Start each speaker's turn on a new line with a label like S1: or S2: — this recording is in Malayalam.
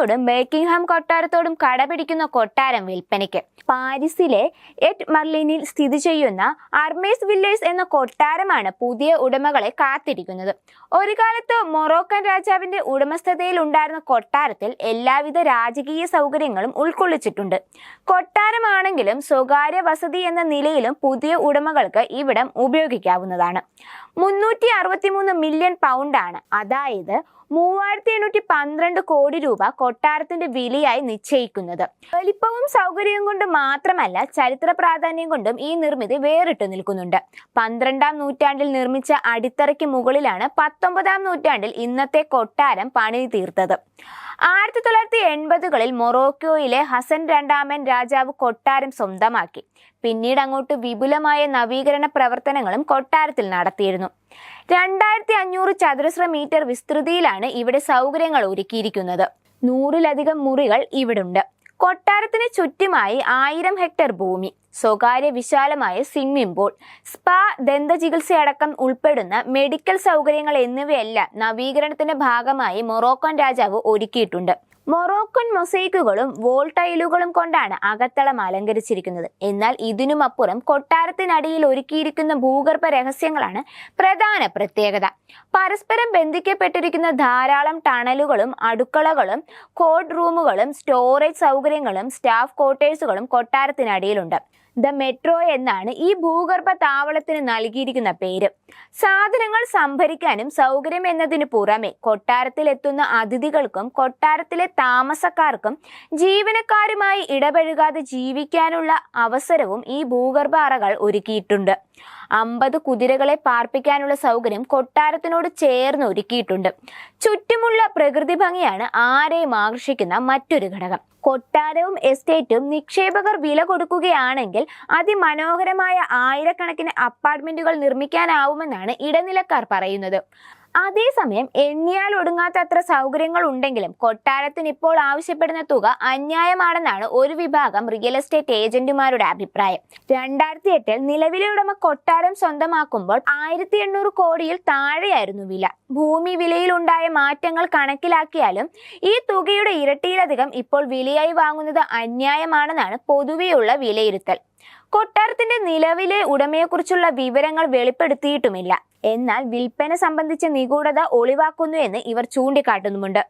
S1: രാജാവിനോടും ബേക്കിംഗ്ഹാം കൊട്ടാരത്തോടും കടപിടിക്കുന്ന കൊട്ടാരം വിൽപ്പനയ്ക്ക്. പാരീസിലെ എറ്റ് മർലിനിൽ സ്ഥിതി ചെയ്യുന്ന അർമേസ് വില്ലേഴ്സ് എന്ന കൊട്ടാരമാണ് പുതിയ ഉടമകളെ കാത്തിരിക്കുന്നത്. ഒരു കാലത്ത് മൊറോക്കൻ രാജാവിന്റെ ഉടമസ്ഥതയിൽ ഉണ്ടായിരുന്ന കൊട്ടാരത്തിൽ എല്ലാവിധ രാജകീയ സൗകര്യങ്ങളും ഉൾക്കൊള്ളിച്ചിട്ടുണ്ട്. കൊട്ടാരമാണെങ്കിലും സ്വകാര്യ വസതി എന്ന നിലയിലും പുതിയ ഉടമകൾക്ക് ഇവിടം ഉപയോഗിക്കാവുന്നതാണ്. മുന്നൂറ്റി അറുപത്തിമൂന്ന് മില്യൺ പൗണ്ടാണ്. അതായത് മൂവായിരത്തി എണ്ണൂറ്റി പന്ത്രണ്ട് കോടി രൂപ കൊട്ടാരത്തിന്റെ വിലയായി നിശ്ചയിക്കുന്നത്. വലിപ്പവും സൗകര്യവും കൊണ്ട് മാത്രമല്ല ചരിത്ര പ്രാധാന്യം കൊണ്ടും ഈ നിർമ്മിതി വേറിട്ട് നിൽക്കുന്നുണ്ട്. പന്ത്രണ്ടാം നൂറ്റാണ്ടിൽ നിർമ്മിച്ച അടിത്തറയ്ക്ക് മുകളിലാണ് പത്തൊമ്പതാം നൂറ്റാണ്ടിൽ ഇന്നത്തെ കൊട്ടാരം പണി തീർത്തത്. ആയിരത്തി തൊള്ളായിരത്തി എൺപതുകളിൽ മൊറോക്കോയിലെ ഹസൻ രണ്ടാമൻ രാജാവ് കൊട്ടാരം സ്വന്തമാക്കി. പിന്നീട് അങ്ങോട്ട് വിപുലമായ നവീകരണ പ്രവർത്തനങ്ങളും കൊട്ടാരത്തിൽ നടത്തിയിരുന്നു. രണ്ടായിരത്തി അഞ്ഞൂറ് ചതുരശ്ര മീറ്റർ വിസ്തൃതിയിലാണ് ഇവിടെ സൗകര്യങ്ങൾ ഒരുക്കിയിരിക്കുന്നത്. നൂറിലധികം മുറികൾ ഇവിടുണ്ട്. കൊട്ടാരത്തിന് ചുറ്റുമായി ആയിരം ഹെക്ടർ ഭൂമി. സ്വകാര്യ വിശാലമായ സ്വിമ്മിംഗ് പൂൾ സ്പാ ദന്തചികിത്സയടക്കം ഉൾപ്പെടുന്ന മെഡിക്കൽ സൗകര്യങ്ങൾ എന്നിവയെല്ലാം നവീകരണത്തിന്റെ ഭാഗമായി മൊറോക്കൻ രാജാവ് ഒരുക്കിയിട്ടുണ്ട്. മൊറോക്കൻ മൊസൈക്കുകളും വോൾട്ടൈലുകളും കൊണ്ടാണ് അകത്തളം അലങ്കരിച്ചിരിക്കുന്നത്. എന്നാൽ ഇതിനുമപ്പുറം കൊട്ടാരത്തിനടിയിൽ ഒരുക്കിയിരിക്കുന്ന ഭൂഗർഭ രഹസ്യങ്ങളാണ് പ്രധാന പ്രത്യേകത. പരസ്പരം ബന്ധിക്കപ്പെട്ടിരിക്കുന്ന ധാരാളം ടണലുകളും അടുക്കളകളും കോഡ് റൂമുകളും സ്റ്റോറേജ് സൗകര്യങ്ങളും സ്റ്റാഫ് ക്വാർട്ടേഴ്സുകളും കൊട്ടാരത്തിനടിയിലുണ്ട്. ദ മെട്രോ എന്നാണ് ഈ ഭൂഗർഭ താവളത്തിന് നൽകിയിരിക്കുന്ന പേര്. സാധനങ്ങൾ സംഭരിക്കാനും സൗകര്യം എന്നതിന് പുറമെ കൊട്ടാരത്തിൽ എത്തുന്ന അതിഥികൾക്കും കൊട്ടാരത്തിലെ താമസക്കാർക്കും ജീവനക്കാരുമായി ഇടപഴകാതെ ജീവിക്കാനുള്ള അവസരവും ഈ ഭൂഗർഭ അറകൾ ഒരുക്കിയിട്ടുണ്ട്. അമ്പത് കുതിരകളെ പാർപ്പിക്കാനുള്ള സൗകര്യം കൊട്ടാരത്തിനോട് ചേർന്ന് ഒരുക്കിയിട്ടുണ്ട്. ചുറ്റുമുള്ള പ്രകൃതി ഭംഗിയാണ് ആരെയും ആകർഷിക്കുന്ന മറ്റൊരു ഘടകം. കൊട്ടാരവും എസ്റ്റേറ്റും നിക്ഷേപകർ വില കൊടുക്കുകയാണെങ്കിൽ അതിമനോഹരമായ ആയിരക്കണക്കിന് അപ്പാർട്ട്മെന്റുകൾ നിർമ്മിക്കാനാവുമെന്നാണ് ഇടനിലക്കാർ പറയുന്നത്. അതേസമയം എണ്ണിയാൽ ഒടുങ്ങാത്തത്ര സൗകര്യങ്ങൾ ഉണ്ടെങ്കിലും കൊട്ടാരത്തിന് ഇപ്പോൾ ആവശ്യപ്പെടുന്ന തുക അന്യായമാണെന്നാണ് ഒരു വിഭാഗം റിയൽ എസ്റ്റേറ്റ് ഏജന്റുമാരുടെ അഭിപ്രായം. രണ്ടായിരത്തി എട്ടിൽ നിലവിലെ ഉടമ കൊട്ടാരം സ്വന്തമാക്കുമ്പോൾ ആയിരത്തി എണ്ണൂറ് കോടിയിൽ താഴെയായിരുന്നു വില. ഭൂമി വിലയിൽ ഉണ്ടായ മാറ്റങ്ങൾ കണക്കിലാക്കിയാലും ഈ തുകയുടെ ഇരട്ടിയിലധികം ഇപ്പോൾ വിലയായി വാങ്ങുന്നത് അന്യായമാണെന്നാണ് പൊതുവെയുള്ള വിലയിരുത്തൽ. കൊട്ടാരത്തിന്റെ നിലവിലെ ഉടമയെക്കുറിച്ചുള്ള വിവരങ്ങൾ വെളിപ്പെടുത്തിയിട്ടുമില്ല. എന്നാൽ വിൽപ്പന സംബന്ധിച്ച നിഗൂഢത ഒളിവാക്കുന്നു എന്ന് ഇവർ ചൂണ്ടിക്കാട്ടുന്നുമുണ്ട്.